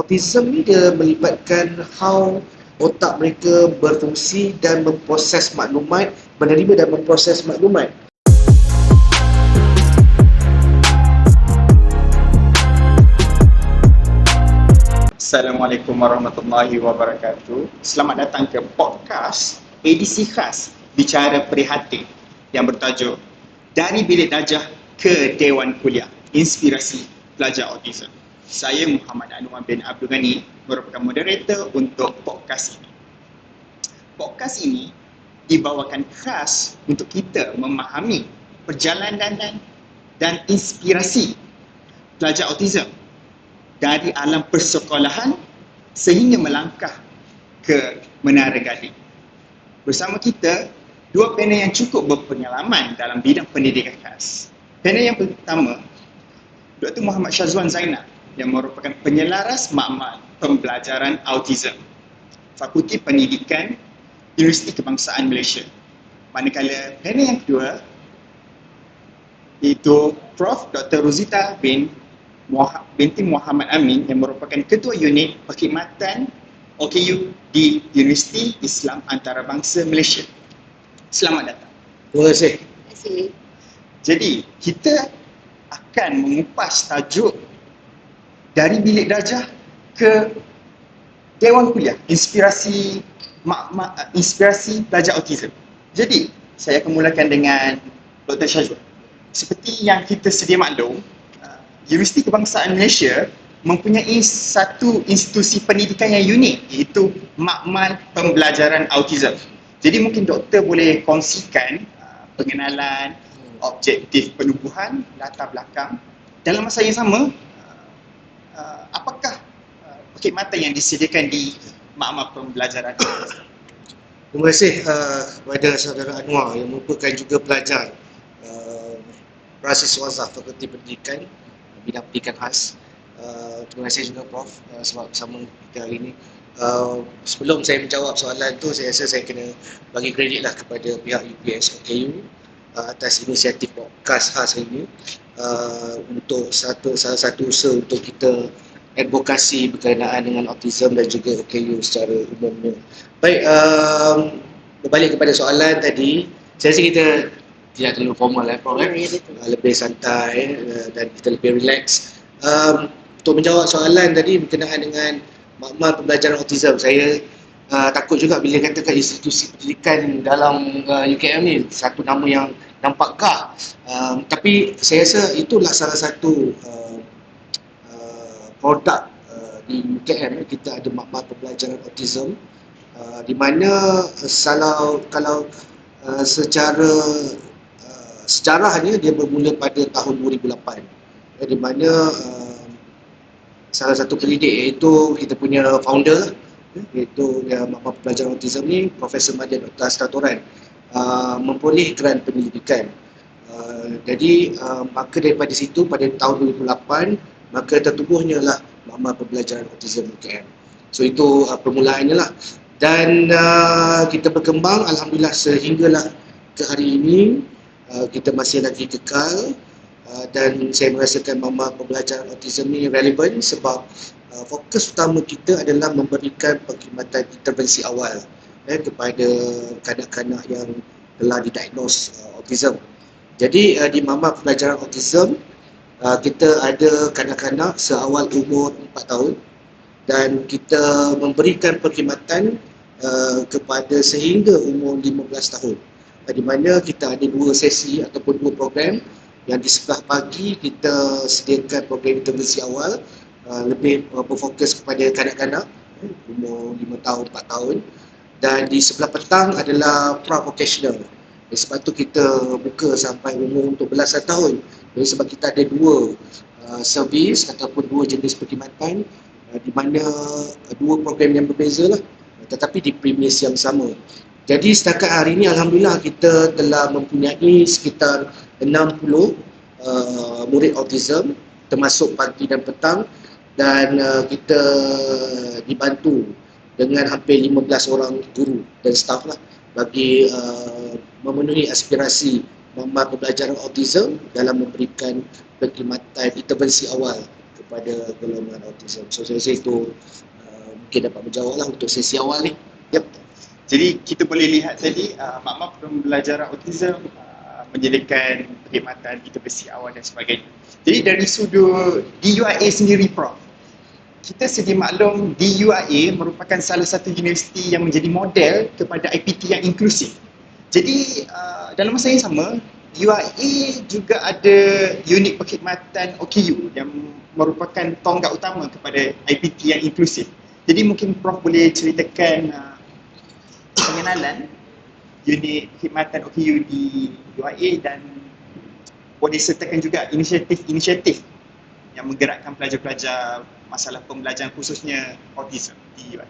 autism ni dia melibatkan how otak mereka berfungsi dan memproses maklumat, menerima dan memproses maklumat. Assalamualaikum warahmatullahi wabarakatuh. Selamat datang ke podcast edisi khas Bicara Prihatin yang bertajuk Dari Bilik Dajah ke Dewan Kuliah Inspirasi Pelajar Autism. Saya Muhammad Anwar bin Abdul Ghani merupakan moderator untuk podcast ini. Podcast ini dibawakan khas untuk kita memahami perjalanan dan, dan inspirasi pelajar autism dari alam persekolahan sehingga melangkah ke Menara Gading. Bersama kita, dua panel yang cukup berpengalaman dalam bidang pendidikan khas. Panel yang pertama, Dr. Muhammad Syazwan Zainal yang merupakan penyelaras makmal pembelajaran autism Fakulti Pendidikan Universiti Kebangsaan Malaysia. Manakala panel yang kedua iaitu Prof. Dr. Rosita bin binti Muhammad Amin yang merupakan ketua unit perkhidmatan OKU di Universiti Islam Antarabangsa Malaysia. Selamat datang. Terima kasih. Terima kasih. Jadi, kita akan mengupas tajuk dari bilik darjah ke Dewan Kuliah, inspirasi mak, mak, inspirasi pelajar autism. Jadi, saya akan mulakan dengan Dr. Syazwan. Seperti yang kita sedia maklum, Universiti Kebangsaan Malaysia mempunyai satu institusi pendidikan yang unik iaitu Makmal Pembelajaran Autism. Jadi mungkin doktor boleh kongsikan uh, pengenalan, objektif penubuhan, latar belakang. Dalam masa yang sama, uh, apakah uh, perkhidmatan yang disediakan di Makmal Pembelajaran? Terima kasih uh, kepada saudara Anwar yang merupakan juga pelajar uh, Prasis Wazaf Fakulti Pendidikan bidang pendidikan khas. Uh, terima kasih juga Prof uh, sebab bersama kita hari ini. Uh, sebelum saya menjawab soalan tu, saya rasa saya kena bagi kredit lah kepada pihak UPS OKU uh, atas inisiatif podcast khas hari ini uh, untuk satu salah satu usaha untuk kita advokasi berkenaan dengan autism dan juga OKU secara umumnya. Baik, um, berbalik kepada soalan tadi, saya rasa kita tidak terlalu formal lah Prof. Ya, ya. Uh, lebih santai uh, dan kita lebih relax. Um, untuk menjawab soalan tadi berkenaan dengan makmal pembelajaran autism, saya uh, takut juga bila katakan institusi pendidikan dalam uh, UKM ni satu nama yang nampak gah. Um, tapi saya rasa itulah salah satu uh, uh, produk uh, di UKM kita ada makmal pembelajaran autism uh, di mana uh, kalau kalau uh, secara sejarahnya dia bermula pada tahun 2008 di mana uh, salah satu pendidik iaitu kita punya founder iaitu yang Mama Pelajar Autism ni Profesor Madya Dr. Astatoran uh, memperoleh penyelidikan. Uh, jadi uh, maka daripada situ pada tahun 2008 maka tertubuhnya lah Mama Pembelajaran Autism UKM so itu uh, permulaannya lah. Dan uh, kita berkembang Alhamdulillah sehinggalah ke hari ini Uh, kita masih lagi kekal. Uh, dan saya merasakan mama pembelajaran autism ni relevan sebab uh, fokus utama kita adalah memberikan perkhidmatan intervensi awal eh, kepada kanak-kanak yang telah didiagnose uh, autism. Jadi uh, di mama pembelajaran autism uh, kita ada kanak-kanak seawal umur 4 tahun dan kita memberikan perkhidmatan uh, kepada sehingga umur 15 tahun. Di mana kita ada dua sesi ataupun dua program. Yang di sebelah pagi kita sediakan program intervensi awal uh, lebih uh, berfokus kepada kanak-kanak eh, umur 5 tahun, 4 tahun dan di sebelah petang adalah pra-vocational eh, sebab tu kita buka sampai umur untuk belasan tahun. Jadi sebab kita ada dua uh, servis ataupun dua jenis perkhidmatan uh, di mana uh, dua program yang berbeza lah. Tetapi di premis yang sama. Jadi setakat hari ini Alhamdulillah kita telah mempunyai sekitar 60 uh, murid autism termasuk pagi dan petang. Dan uh, kita dibantu dengan hampir 15 orang guru dan staf lah bagi uh, memenuhi aspirasi mama pembelajaran autism dalam memberikan perkhidmatan intervensi awal kepada golongan autism. So saya rasa itu uh, mungkin dapat menjawab lah untuk sesi awal ni. Yep. Jadi kita boleh lihat tadi uh, makmah pembelajaran autism uh, menyediakan perkhidmatan intervensi awal dan sebagainya. Jadi dari sudut DUIA sendiri Prof, kita sedia maklum DUIA merupakan salah satu universiti yang menjadi model kepada IPT yang inklusif. Jadi uh, dalam masa yang sama, UIA juga ada unit perkhidmatan OKU yang merupakan tonggak utama kepada IPT yang inklusif. Jadi mungkin Prof boleh ceritakan uh, pengenalan unit perkhidmatan OKU di UIA dan boleh sertakan juga inisiatif-inisiatif yang menggerakkan pelajar-pelajar masalah pembelajaran khususnya autism di UIA.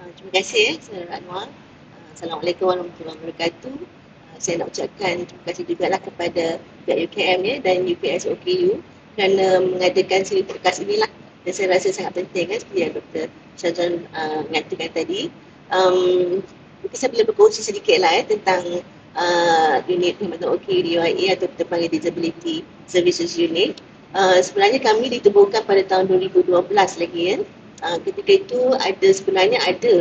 Uh, terima kasih ya, Saudara Anwar. Uh, Assalamualaikum warahmatullahi wabarakatuh. Uh, saya nak ucapkan terima kasih juga lah kepada pihak UKM ya, dan UPS OKU kerana mengadakan siri podcast inilah dan saya rasa sangat penting kan seperti yang Dr. Syazwan uh, mengatakan tadi. Um, mungkin saya boleh berkongsi sedikit lah ya, tentang uh, unit perkhidmatan OKU di UIA atau kita panggil Disability Services Unit. Uh, sebenarnya kami ditubuhkan pada tahun 2012 lagi ya. Uh, ketika itu ada sebenarnya ada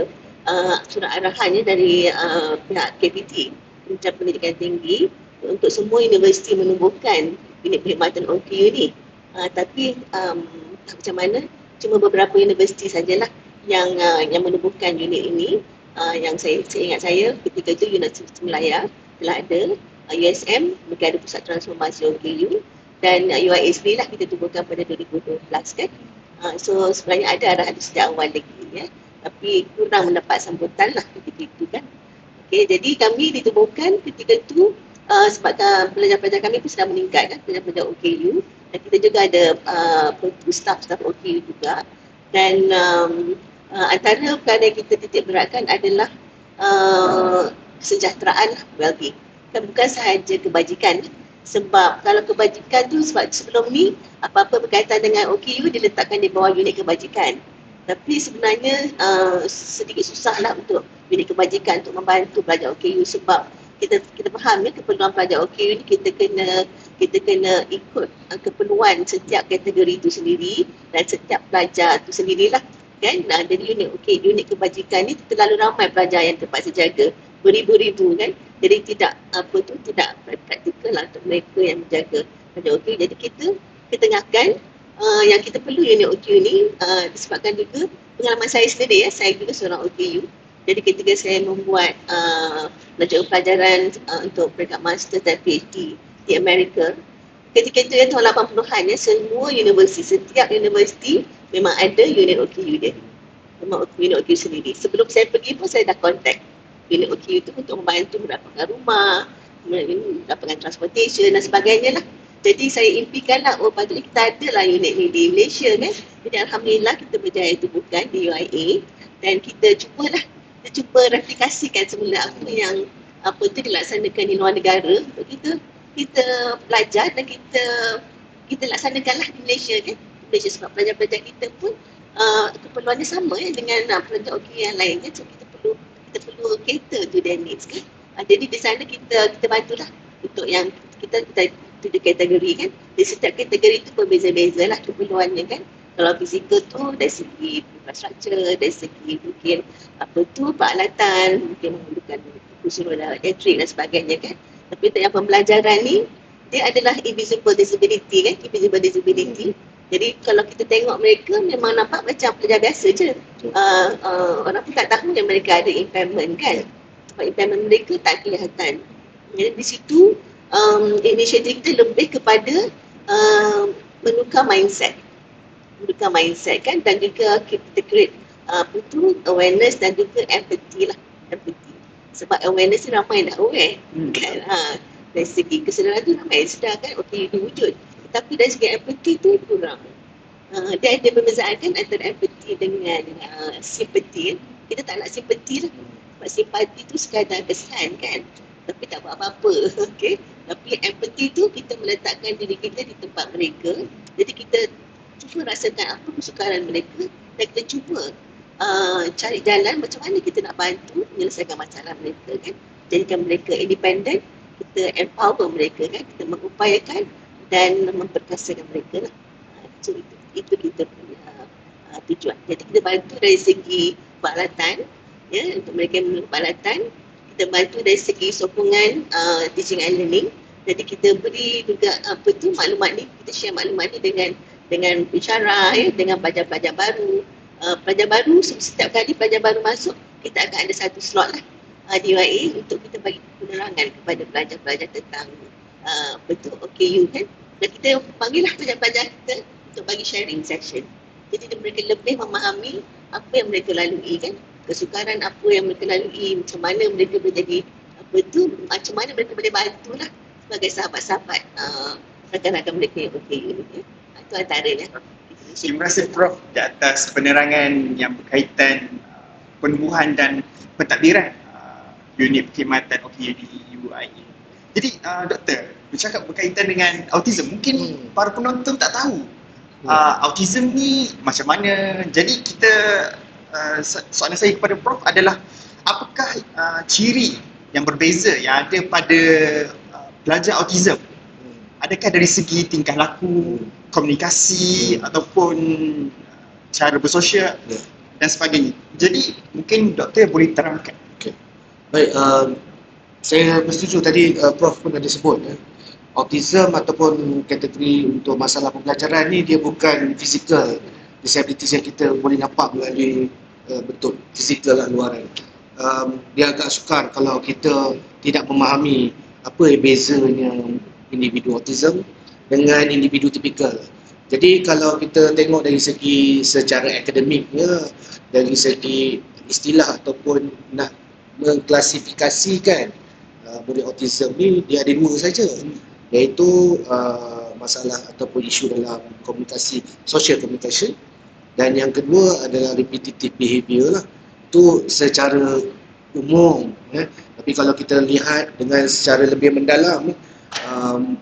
uh, surat arahannya dari uh, pihak KPT Kementerian Pendidikan Tinggi untuk semua universiti menubuhkan unit perkhidmatan OKU ni. Uh, tapi um, macam mana cuma beberapa universiti sajalah yang uh, yang menubuhkan unit ini uh, yang saya, saya ingat saya ketika itu Universiti Melaya telah ada uh, USM mereka ada pusat transformasi OKU dan uh, UIA sendiri lah kita tubuhkan pada 2012 kan. Uh, so sebenarnya ada arahan sejak awal lagi ya. Tapi kurang mendapat sambutan lah ketika itu kan. Okay, jadi kami ditubuhkan ketika itu uh, sebabkan pelajar-pelajar kami pun sedang meningkat kan pelajar-pelajar OKU dan kita juga ada uh, staff-staff OKU juga. Dan um, uh, antara perkara yang kita titik beratkan adalah uh, kesejahteraan well-being. Dan bukan sahaja kebajikan. Sebab kalau kebajikan tu sebab sebelum ni apa-apa berkaitan dengan OKU diletakkan di bawah unit kebajikan. Tapi sebenarnya uh, sedikit susah lah untuk unit kebajikan untuk membantu pelajar OKU sebab kita kita faham ya keperluan pelajar OKU ni kita kena kita kena ikut uh, keperluan setiap kategori itu sendiri. Dan setiap pelajar itu sendirilah kan? Nah, jadi unit okey unit kebajikan ni terlalu ramai pelajar yang terpaksa jaga. Beribu-ribu kan? Jadi tidak apa tu tidak praktikal lah untuk mereka yang menjaga. Pelajar okey. Jadi kita ketengahkan uh, yang kita perlu unit OKU ni uh, disebabkan juga pengalaman saya sendiri ya saya juga seorang OKU jadi ketika saya membuat uh, pelajaran uh, untuk peringkat master dan PhD di Amerika. Ketika itu yang tahun 80-an ya, semua universiti, setiap universiti memang ada unit OKU dia. Memang unit OKU sendiri. Sebelum saya pergi pun saya dah contact unit OKU itu untuk membantu mendapatkan rumah, mendapatkan transportation dan sebagainya lah. Jadi saya impikan lah, oh patutnya kita ada lah unit ni di Malaysia kan. Jadi Alhamdulillah kita berjaya tubuhkan di UIA dan kita cubalah, kita cuba replikasikan semula apa yang apa tu dilaksanakan di luar negara untuk kita kita belajar dan kita kita laksanakanlah di Malaysia kan Malaysia sebab pelajar-pelajar kita pun uh, keperluannya sama ya dengan uh, pelajar OK yang lain kan so kita perlu kita perlu cater to their needs kan. Uh, jadi di sana kita kita bantulah untuk yang kita kita tujuh kategori kan. Di setiap kategori itu berbeza-beza lah keperluannya kan. Kalau fizikal tu dari segi infrastruktur dari segi mungkin apa tu peralatan mungkin memerlukan kursi roda elektrik dan sebagainya kan. Tapi untuk yang pembelajaran ni dia adalah invisible disability kan invisible disability jadi kalau kita tengok mereka memang nampak macam pelajar biasa je. Uh, uh, orang pun tak tahu yang mereka ada impairment kan? Sebab impairment mereka tak kelihatan. Jadi di situ um, inisiatif kita lebih kepada uh, menukar mindset. Menukar mindset kan? Dan juga kita create uh, apa tu awareness dan juga empathy lah. Empathy. Sebab awareness ni ramai dah aware hmm. kan? Ha. dari segi kesedaran tu ramai sedar kan? Okey ini wujud tapi dari segi empathy tu kurang. Ha. dia ada perbezaan kan antara empathy dengan uh, sympathy. Kita tak nak sympathy lah. Sebab simpati tu sekadar kesan kan. Tapi tak buat apa-apa okay? tapi empathy tu kita meletakkan diri kita di tempat mereka. Jadi kita cuba rasakan apa kesukaran mereka dan kita cuba uh, cari jalan macam mana kita nak bantu menyelesaikan masalah mereka kan. Jadikan mereka independen kita empower mereka kan. Kita mengupayakan dan memperkasakan mereka lah So itu, itu kita punya uh, tujuan. Jadi kita bantu dari segi peralatan, ya untuk mereka yang memerlukan peralatan. Kita bantu dari segi sokongan uh, teaching and learning. Jadi kita beri juga apa tu maklumat ni, kita share maklumat ni dengan dengan bicara ya, dengan pelajar-pelajar baru. Uh, pelajar baru setiap kali pelajar baru masuk kita akan ada satu slot lah uh, di UIA untuk kita bagi penerangan kepada pelajar-pelajar tentang uh, betul OKU kan. Dan kita panggil lah pelajar-pelajar kita untuk bagi sharing session. Jadi mereka lebih memahami apa yang mereka lalui kan. Kesukaran apa yang mereka lalui, macam mana mereka boleh jadi apa tu, macam mana mereka boleh bantu lah sebagai sahabat-sahabat uh, rakan-rakan mereka yang OKU. Ya. Itu antaranya. Terima kasih Prof di atas penerangan yang berkaitan uh, penubuhan dan pentadbiran uh, unit perkhidmatan OKU di UIA. Jadi uh, doktor, bercakap berkaitan dengan autism, mungkin Hmm. para penonton tak tahu uh, autism ni macam mana. Jadi kita uh, so- soalan saya kepada Prof adalah apakah uh, ciri yang berbeza yang ada pada uh, pelajar autism? Adakah dari segi tingkah laku, komunikasi ataupun cara bersosial Ya. dan sebagainya. Jadi mungkin doktor boleh terangkan. Baik, um, saya bersetuju tadi uh, Prof pun ada sebut ya. Autism ataupun kategori untuk masalah pembelajaran ni dia bukan physical disabilities yang kita boleh nampak melalui uh, bentuk fizikal lah luaran. Um, dia agak sukar kalau kita tidak memahami apa yang bezanya individu autism dengan individu tipikal. Jadi kalau kita tengok dari segi secara akademiknya, dari segi istilah ataupun nak mengklasifikasikan uh, murid autism ni dia ada dua saja. Iaitu uh, masalah ataupun isu dalam komunikasi social communication. Dan yang kedua adalah repetitive behavior lah. Itu secara umum ya. tapi kalau kita lihat dengan secara lebih mendalam um,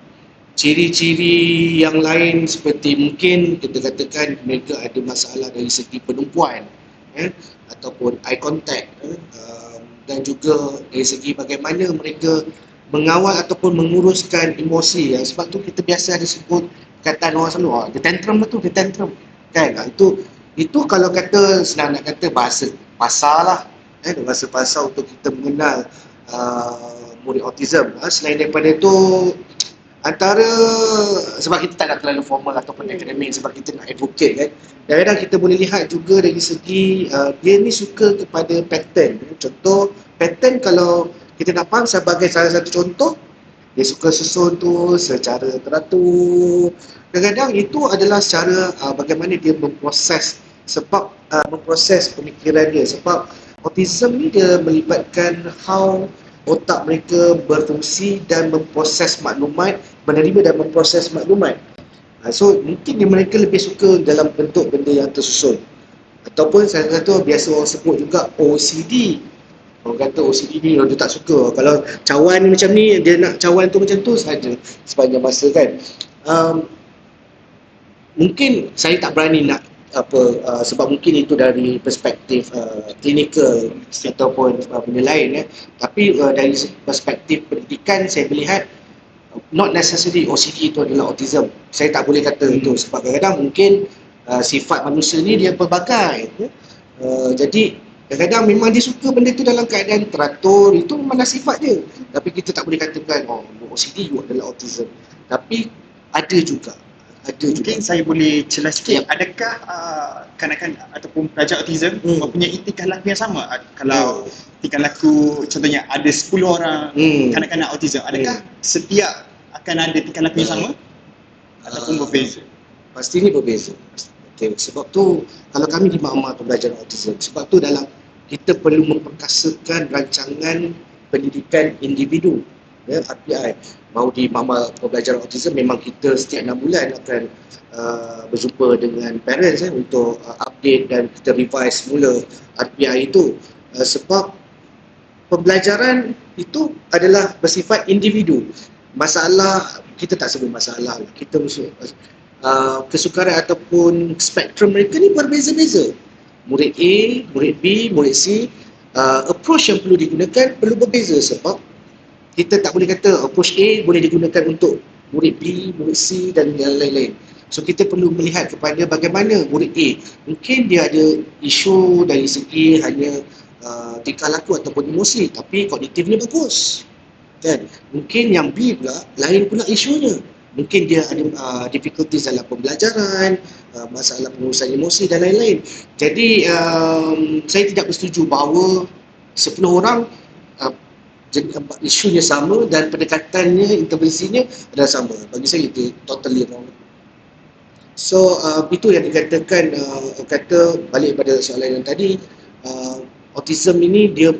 ciri-ciri yang lain seperti mungkin kita katakan mereka ada masalah dari segi penumpuan ya, ataupun eye contact ya, um, dan juga dari segi bagaimana mereka mengawal ataupun menguruskan emosi ya. sebab tu kita biasa ada sebut kataan orang selalu ah, dia tantrum lah tu dia tantrum. Kan? Ah, itu itu kalau kata senang nak kata bahasa pasar lah eh, bahasa pasar untuk kita mengenal uh, murid autism. Ah, selain daripada itu antara sebab kita tak nak terlalu formal ataupun Hmm. akademik sebab kita nak advocate kan. Kadang-kadang kita boleh lihat juga dari segi uh, dia ni suka kepada pattern. Contoh pattern kalau kita nak faham sebagai salah satu contoh dia suka susun tu secara teratur. Kadang-kadang itu adalah cara uh, bagaimana dia memproses sebab uh, memproses pemikiran dia. Sebab autism ni dia melibatkan how otak mereka berfungsi dan memproses maklumat menerima dan memproses maklumat. Ha, so mungkin dia mereka lebih suka dalam bentuk benda yang tersusun. Ataupun salah satu biasa orang sebut juga OCD orang kata OCD ni orang tak suka. Kalau cawan ni macam ni dia nak cawan tu macam tu saja sepanjang masa kan. Um, mungkin saya tak berani nak apa uh, sebab mungkin itu dari perspektif uh, klinikal ataupun uh, benda lain ya tapi uh, dari perspektif pendidikan saya melihat not necessarily OCD itu adalah autism. Saya tak boleh kata Hmm. itu sebab kadang-kadang mungkin uh, sifat manusia ni dia pelbagai. ya. Uh, jadi kadang-kadang memang dia suka benda tu dalam keadaan teratur, itu memang dah sifat dia. Tapi kita tak boleh katakan oh OCD you adalah autism. Tapi ada juga. Ada juga. Mungkin saya boleh celah sikit. Ya. Adakah uh, kanak-kanak ataupun pelajar autism Hmm. mempunyai tingkah laku yang sama? Ad- Kalau tingkah laku contohnya ada 10 orang hmm. kanak-kanak autism, adakah setiap akan ada tingkah laku yang sama ataupun Ah. berbeza? pasti ni berbeza. Okay, sebab tu kalau kami di Mama Pembelajaran Autism, sebab tu dalam kita perlu memperkasakan rancangan pendidikan individu ya, RPI. Mau di Mama Pembelajaran Autism memang kita setiap 6 bulan akan uh, berjumpa dengan parents eh, untuk uh, update dan kita revise semula RPI itu uh, sebab pembelajaran itu adalah bersifat individu. Masalah kita tak sebut masalah, lah. kita mesti uh, kesukaran ataupun spektrum mereka ni berbeza-beza. Murid A, murid B, murid C, uh, approach yang perlu digunakan perlu berbeza sebab kita tak boleh kata approach A boleh digunakan untuk murid B, murid C dan lain-lain. So kita perlu melihat kepada bagaimana murid A. Mungkin dia ada isu dari segi hanya uh, tingkah laku ataupun emosi tapi kognitifnya bagus. Kan? Mungkin yang B pula lain pula isunya. Mungkin dia ada uh, difficulties dalam pembelajaran, uh, masalah pengurusan emosi dan lain-lain. Jadi um, saya tidak bersetuju bahawa 10 orang uh, jadi isunya sama dan pendekatannya, intervensinya adalah sama. Bagi saya itu totally wrong. So uh, itu yang dikatakan uh, kata balik pada soalan yang tadi uh, autism ini dia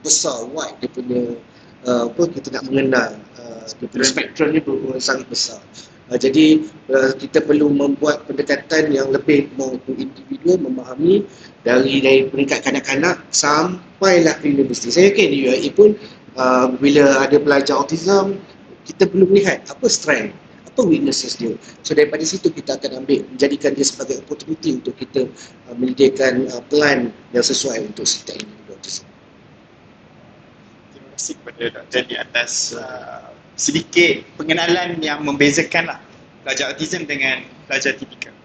besar wide dia punya uh, apa kita nak mengenal uh, dia punya spektrum ni ber- sangat besar. Uh, jadi uh, kita perlu membuat pendekatan yang lebih mau individu memahami dari dari peringkat kanak-kanak sampailah ke universiti. Saya yakin di UAE pun uh, bila ada pelajar autism kita perlu melihat apa strength apa weaknesses dia. So daripada situ kita akan ambil menjadikan dia sebagai opportunity untuk kita uh, menyediakan uh, plan yang sesuai untuk si ini autism. Terima kasih kepada Dr. di atas uh, sedikit pengenalan yang membezakan lah pelajar autism dengan pelajar tipikal.